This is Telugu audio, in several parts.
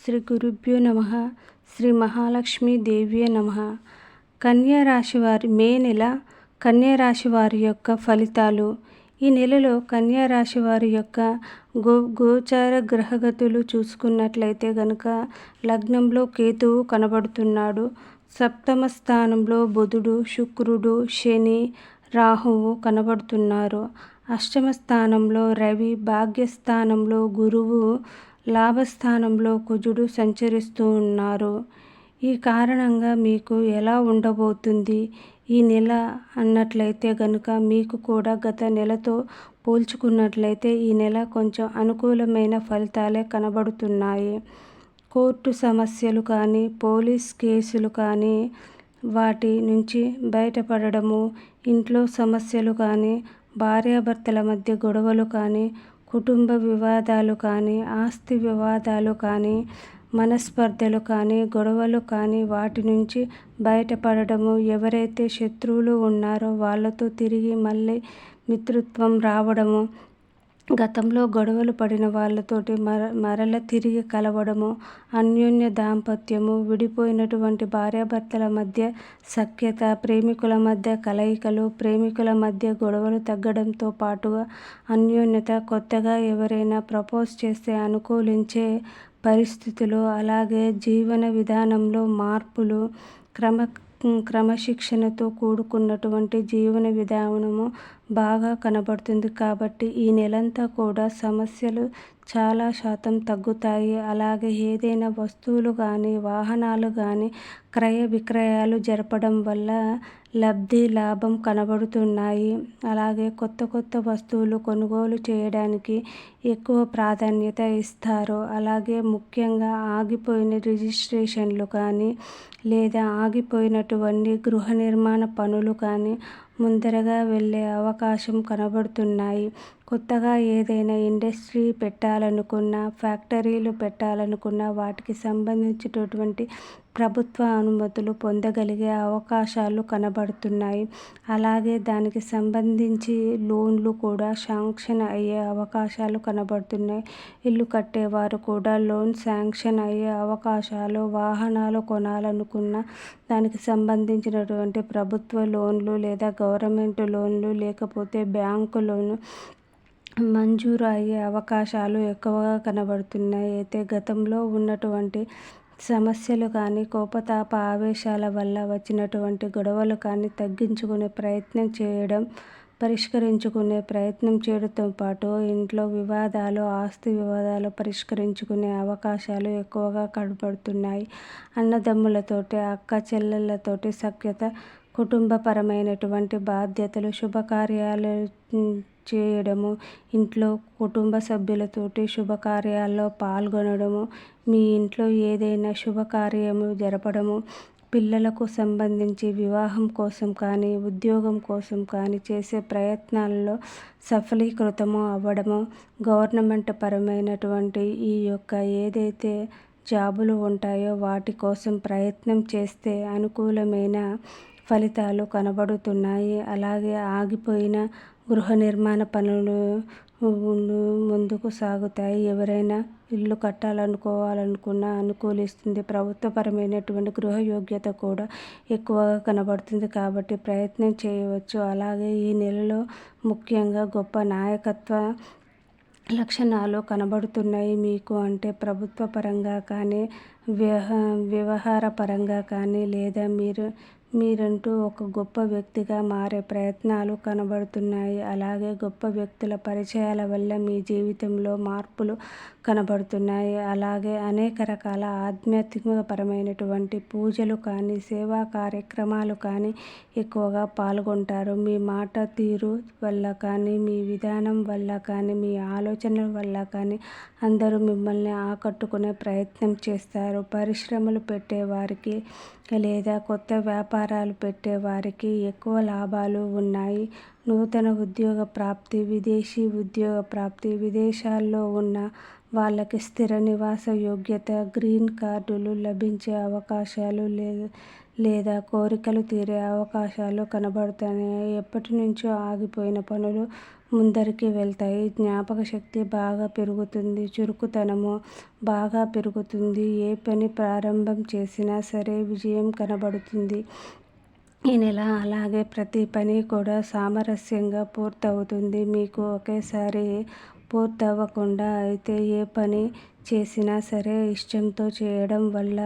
శ్రీ గురుభ్యో నమ. శ్రీ మహాలక్ష్మి దేవ్యే నమ. కన్యా రాశి వారి మే నెల కన్యా రాశి వారి యొక్క ఫలితాలు. ఈ నెలలో కన్యా రాశి వారి యొక్క గో గోచార గ్రహగతులు చూసుకున్నట్లయితే గనుక లగ్నంలో కేతువు కనబడుతున్నాడు. సప్తమ స్థానంలో బుధుడు శుక్రుడు శని రాహువు కనబడుతున్నారు. అష్టమ స్థానంలో రవి భాగ్యస్థానంలో గురువు లాభస్థానంలో కుజుడు సంచరిస్తూ ఉన్నారు. ఈ కారణంగా మీకు ఎలా ఉండబోతుంది ఈ నెల అన్నట్లయితే కనుక మీకు కూడా గత నెలతో పోల్చుకున్నట్లయితే ఈ నెల కొంచెం అనుకూలమైన ఫలితాలే కనబడుతున్నాయి. కోర్టు సమస్యలు కానీ పోలీస్ కేసులు కానీ వాటి నుంచి బయటపడడము ఇంట్లో సమస్యలు కానీ భార్యాభర్తల మధ్య గొడవలు కానీ కుటుంబ వివాదాలు కానీ ఆస్తి వివాదాలు కానీ మనస్పర్ధలు కానీ గొడవలు కానీ వాటి నుంచి బయటపడడము ఎవరైతే శత్రువులు ఉన్నారో వాళ్ళతో తిరిగి మళ్ళీ మిత్రత్వం రావడము గతంలో గొడవలు పడిన వాళ్ళతోటి మర మరల తిరిగి కలవడము అన్యోన్య దాంపత్యము విడిపోయినటువంటి భార్యాభర్తల మధ్య సఖ్యత ప్రేమికుల మధ్య కలయికలు ప్రేమికుల మధ్య గొడవలు తగ్గడంతో పాటుగా అన్యోన్యత కొత్తగా ఎవరైనా ప్రపోజ్ చేస్తే అనుకూలించే పరిస్థితులు అలాగే జీవన విధానంలో మార్పులు క్రమ క్రమశిక్షణతో కూడుకున్నటువంటి జీవన విధానము బాగా కనబడుతుంది కాబట్టి ఈ నెలంతా కూడా సమస్యలు చాలా శాతం తగ్గుతాయి. అలాగే ఏదైనా వస్తువులు కానీ వాహనాలు కానీ క్రయ విక్రయాలు జరపడం వల్ల లబ్ధి లాభం కనబడుతున్నాయి. అలాగే కొత్త కొత్త వస్తువులు కొనుగోలు చేయడానికి ఎక్కువ ప్రాధాన్యత ఇస్తారు. అలాగే ముఖ్యంగా ఆగిపోయిన రిజిస్ట్రేషన్లు కానీ లేదా ఆగిపోయినటువంటి గృహ నిర్మాణ పనులు కానీ ముందరగా వెళ్ళే అవకాశం కనబడుతున్నాయి. కొత్తగా ఏదైనా ఇండస్ట్రీ పెట్టాలనుకున్న ఫ్యాక్టరీలు పెట్టాలనుకున్న వాటికి సంబంధించినటువంటి ప్రభుత్వ అనుమతులు పొందగలిగే అవకాశాలు కనబడుతున్నాయి. అలాగే దానికి సంబంధించి లోన్లు కూడా శాంక్షన్ అయ్యే అవకాశాలు కనబడుతున్నాయి. ఇల్లు కట్టేవారు కూడా లోన్ శాంక్షన్ అయ్యే అవకాశాలు వాహనాలు కొనాలనుకున్న దానికి సంబంధించినటువంటి ప్రభుత్వ లోన్లు లేదా గవర్నమెంట్ లోన్లు లేకపోతే బ్యాంకు లోను మంజూరు అయ్యే అవకాశాలు ఎక్కువగా కనబడుతున్నాయి. అయితే గతంలో ఉన్నటువంటి సమస్యలు కానీ కోపతాప ఆవేశాల వల్ల వచ్చినటువంటి గొడవలు కానీ తగ్గించుకునే ప్రయత్నం చేయడం పరిష్కరించుకునే ప్రయత్నం చేయడంతో పాటు ఇంట్లో వివాదాలు ఆస్తి వివాదాలు పరిష్కరించుకునే అవకాశాలు ఎక్కువగా కనబడుతున్నాయి. అన్నదమ్ములతోటి అక్క చెల్లెళ్ళతోటి సఖ్యత కుటుంబపరమైనటువంటి బాధ్యతలు శుభకార్యాలు చేయడము ఇంట్లో కుటుంబ సభ్యులతోటి శుభకార్యాల్లో పాల్గొనడము మీ ఇంట్లో ఏదైనా శుభకార్యము జరపడము పిల్లలకు సంబంధించి వివాహం కోసం కానీ ఉద్యోగం కోసం కానీ చేసే ప్రయత్నాల్లో సఫలీకృతము అవ్వడము గవర్నమెంట్ పరమైనటువంటి ఈ యొక్క ఏదైతే జాబులు ఉంటాయో వాటి కోసం ప్రయత్నం చేస్తే అనుకూలమైన ఫలితాలు కనబడుతున్నాయి. అలాగే ఆగిపోయిన గృహ నిర్మాణ పనులు ముందుకు సాగుతాయి. ఎవరైనా ఇల్లు కట్టాలనుకోవాలనుకున్న అనుకూలిస్తుంది. ప్రభుత్వపరమైనటువంటి గృహ యోగ్యత కూడా ఎక్కువగా కనబడుతుంది కాబట్టి ప్రయత్నం చేయవచ్చు. అలాగే ఈ నెలలో ముఖ్యంగా గొప్ప నాయకత్వ లక్షణాలు కనబడుతున్నాయి. మీకు అంటే ప్రభుత్వ పరంగా కానీ వ్యవహార పరంగా కానీ లేదా మీరు మీరంటూ ఒక గొప్ప వ్యక్తిగా మారే ప్రయత్నాలు కనబడుతున్నాయి. అలాగే గొప్ప వ్యక్తుల పరిచయాల వల్ల మీ జీవితంలో మార్పులు కనబడుతున్నాయి. అలాగే అనేక రకాల ఆధ్యాత్మికపరమైనటువంటి పూజలు కానీ సేవా కార్యక్రమాలు కానీ ఎక్కువగా పాల్గొంటారు. మీ మాట తీరు వల్ల కానీ మీ విధానం వల్ల కానీ మీ ఆలోచనల వల్ల కానీ అందరూ మిమ్మల్ని ఆకట్టుకునే ప్రయత్నం చేస్తారు. పరిశ్రమలు పెట్టేవారికి లేదా కొత్త వ్యాపారాలు పెట్టేవారికి ఎక్కువ లాభాలు ఉన్నాయి. నూతన ఉద్యోగ ప్రాప్తి విదేశీ ఉద్యోగ ప్రాప్తి విదేశాల్లో ఉన్న వాళ్ళకి స్థిర నివాస యోగ్యత గ్రీన్ కార్డులు లభించే అవకాశాలు లేదు లేదా కోరికలు తీరే అవకాశాలు కనబడుతున్నాయి. ఎప్పటి నుంచో ఆగిపోయిన పనులు ముందరికి వెళ్తాయి. జ్ఞాపక శక్తి బాగా పెరుగుతుంది. చురుకుతనము బాగా పెరుగుతుంది. ఏ పని ప్రారంభం చేసినా సరే విజయం కనబడుతుంది. ఈ నెల అలాగే ప్రతి పని కూడా సామరస్యంగా పూర్తవుతుంది. మీకు ఒకేసారి పూర్తవ్వకుండా అయితే ఏ పని చేసినా సరే ఇష్టంతో చేయడం వల్ల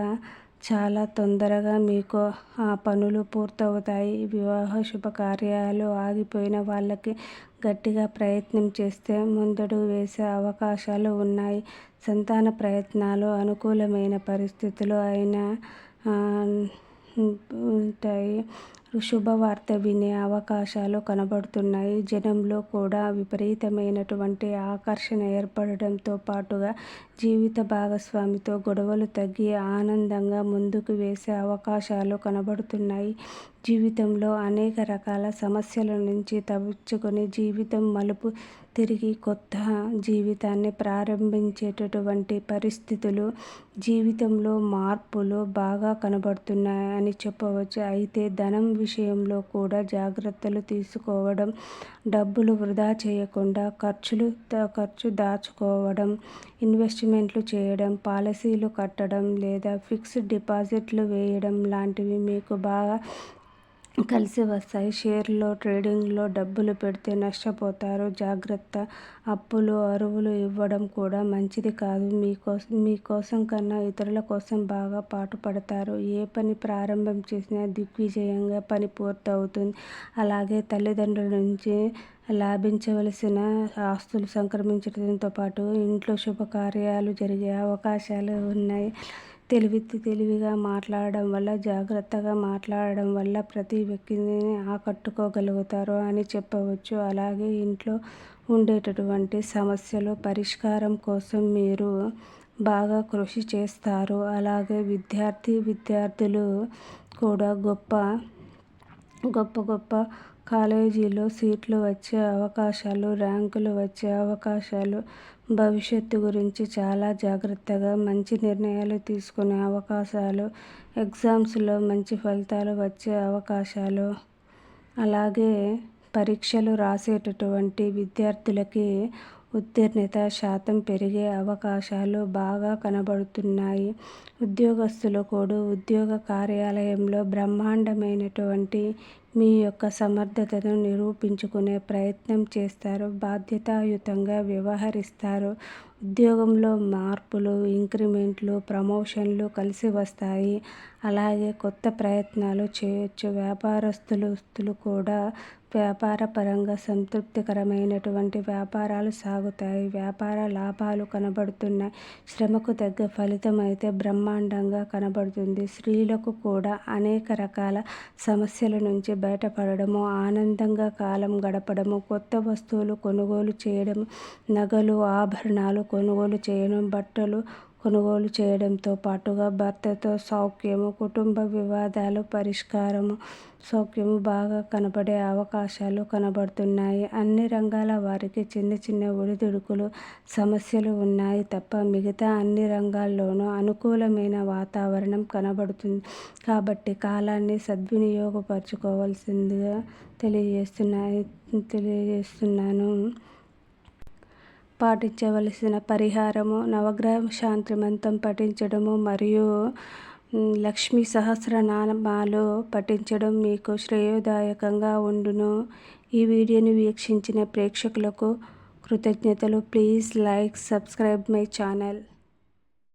చాలా తొందరగా మీకు ఆ పనులు పూర్తవుతాయి. వివాహ శుభకార్యాలు ఆగిపోయిన వాళ్ళకి గట్టిగా ప్రయత్నం చేస్తే ముందడుగు వేసే అవకాశాలు ఉన్నాయి. సంతాన ప్రయత్నాలు అనుకూలమైన పరిస్థితులు అయినా ఉంటాయి. శుభవార్త వినే అవకాశాలు కనబడుతున్నాయి. జనంలో కూడా విపరీతమైనటువంటి ఆకర్షణ ఏర్పడడంతో పాటుగా జీవిత భాగస్వామితో గొడవలు తగ్గి ఆనందంగా ముందుకు వేసే అవకాశాలు కనబడుతున్నాయి. జీవితంలో అనేక రకాల సమస్యల నుంచి తప్పించుకొని జీవితం మలుపు తిరిగి కొత్త జీవితాన్ని ప్రారంభించేటటువంటి పరిస్థితులు జీవితంలో మార్పులు బాగా కనబడుతున్నాయి అని చెప్పవచ్చు. అయితే ధనం విషయంలో కూడా జాగ్రత్తలు తీసుకోవడం డబ్బులు వృధా చేయకుండా ఖర్చులు ఖర్చు దాచుకోవడం ఇన్వెస్ట్మెంట్లు చేయడం పాలసీలు కట్టడం లేదా ఫిక్స్డ్ డిపాజిట్లు వేయడం లాంటివి మీకు బాగా కలిసి వస్తాయి. షేర్లో ట్రేడింగ్లో డబ్బులు పెడితే నష్టపోతారు. జాగ్రత్త. అప్పులు అరువులు ఇవ్వడం కూడా మంచిది కాదు. మీకోసం మీకోసం కన్నా ఇతరుల కోసం బాగా పాటుపడతారు. ఏ పని ప్రారంభం చేసినా దిగ్విజయంగా పని పూర్తవుతుంది. అలాగే తల్లిదండ్రుల నుంచి లాభించవలసిన ఆస్తులు సంక్రమించడంతో పాటు ఇంట్లో శుభకార్యాలు జరిగే అవకాశాలు ఉన్నాయి. తెలివితి తెలివిగా మాట్లాడడం వల్ల జాగ్రత్తగా మాట్లాడడం వల్ల ప్రతి వ్యక్తిని ఆకట్టుకోగలుగుతారు అని చెప్పవచ్చు. అలాగే ఇంట్లో ఉండేటటువంటి సమస్యలు పరిష్కారం కోసం మీరు బాగా కృషి చేస్తారు. అలాగే విద్యార్థి విద్యార్థులు కూడా గొప్ప గొప్ప గొప్ప కాలేజీలో సీట్లు వచ్చే అవకాశాలు ర్యాంకులు వచ్చే అవకాశాలు భవిష్యత్తు గురించి చాలా జాగ్రత్తగా మంచి నిర్ణయాలు తీసుకునే అవకాశాలు ఎగ్జామ్స్లో మంచి ఫలితాలు వచ్చే అవకాశాలు అలాగే పరీక్షలు రాసేటటువంటి విద్యార్థులకి ఉత్తీర్ణత శాతం పెరిగే అవకాశాలు బాగా కనబడుతున్నాయి. ఉద్యోగస్తులు కూడా ఉద్యోగ కార్యాలయంలో బ్రహ్మాండమైనటువంటి మీ యొక్క సమర్థతను నిరూపించుకునే ప్రయత్నం చేస్తారు. బాధ్యతాయుతంగా వ్యవహరిస్తారు. ఉద్యోగంలో మార్పులు ఇంక్రిమెంట్లు ప్రమోషన్లు కలిసి వస్తాయి. అలాగే కొత్త ప్రయత్నాలు చేయొచ్చు. వ్యాపారస్తులు కూడా వ్యాపార పరంగా సంతృప్తికరమైనటువంటి వ్యాపారాలు సాగుతాయి. వ్యాపార లాభాలు కనబడుతున్నాయి. శ్రమకు తగ్గ ఫలితం అయితే బ్రహ్మాండంగా కనబడుతుంది. స్త్రీలకు కూడా అనేక రకాల సమస్యల నుంచి బయటపడడము ఆనందంగా కాలం గడపడము కొత్త వస్తువులు కొనుగోలు చేయడం నగలు ఆభరణాలు కొనుగోలు చేయడం బట్టలు కొనుగోలు చేయడంతో పాటుగా భర్తతో సౌఖ్యము కుటుంబ వివాదాలు పరిష్కారము సౌఖ్యము బాగా కనబడే అవకాశాలు కనబడుతున్నాయి. అన్ని రంగాల వారికి చిన్న చిన్న ఒడిదుడుకులు సమస్యలు ఉన్నాయి తప్ప మిగతా అన్ని రంగాల్లోనూ అనుకూలమైన వాతావరణం కనబడుతుంది కాబట్టి కాలాన్ని సద్వినియోగపరచుకోవాల్సిందిగా తెలియజేస్తున్నాయి తెలియజేస్తున్నాను. పాటించవలసిన పరిహారము నవగ్రహ శాంతి మంత్రం పఠించడము మరియు లక్ష్మీ సహస్రనామాలు పఠించడం మీకు శ్రేయోదాయకంగా ఉండును. ఈ వీడియోని వీక్షించిన ప్రేక్షకులకు కృతజ్ఞతలు. Please like subscribe my channel.